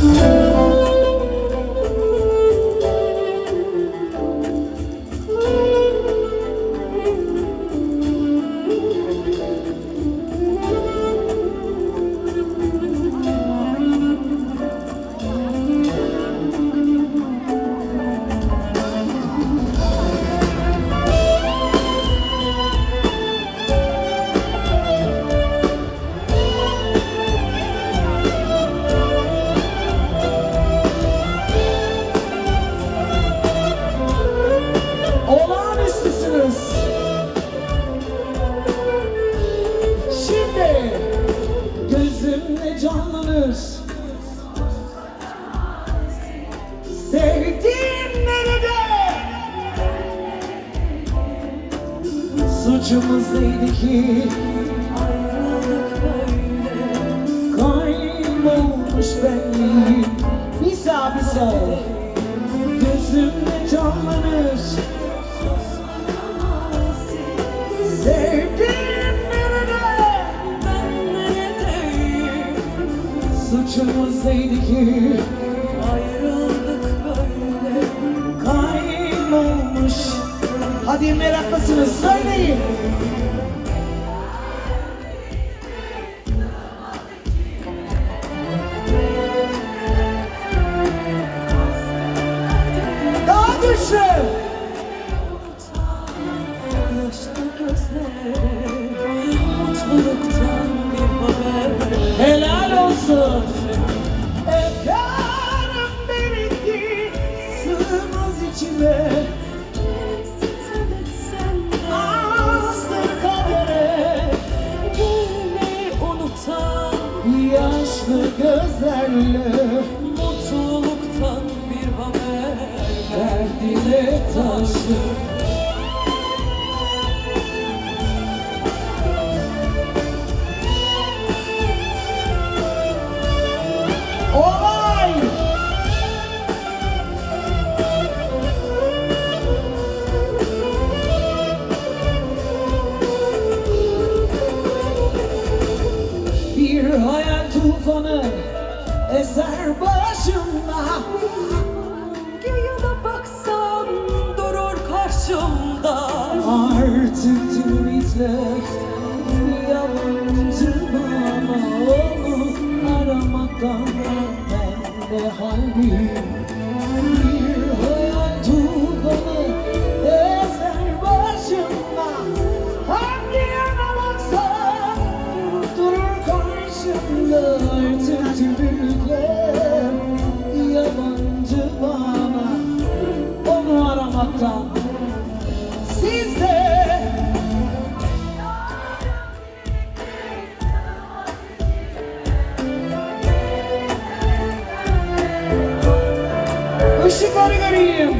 Thank. Suçumuz neydi ki? Ayrılık böyle Kaybolmuş benliğim. Misa misa. Gözümle canlanır. Sevdiğim nerede? Ben neredeyim Suçumuz neydi ki? Ayrıldık böyle Kaybolmuş. Hadi meraklısınız söyleyin. Daha güçlü. Helal olsun. Efkarım birikti sığmaz içime. Gözlerle Mutluluktan bir haber derdine taşlı. Olay! Bir hayal tufanı eser başımda. Yana baksam durur karşımda? Artık tüm ümitler yabancı bana Onu aramaktan ben de halbim tüm yabancı bana Onu aramaktan siz de Işıkları göreyim.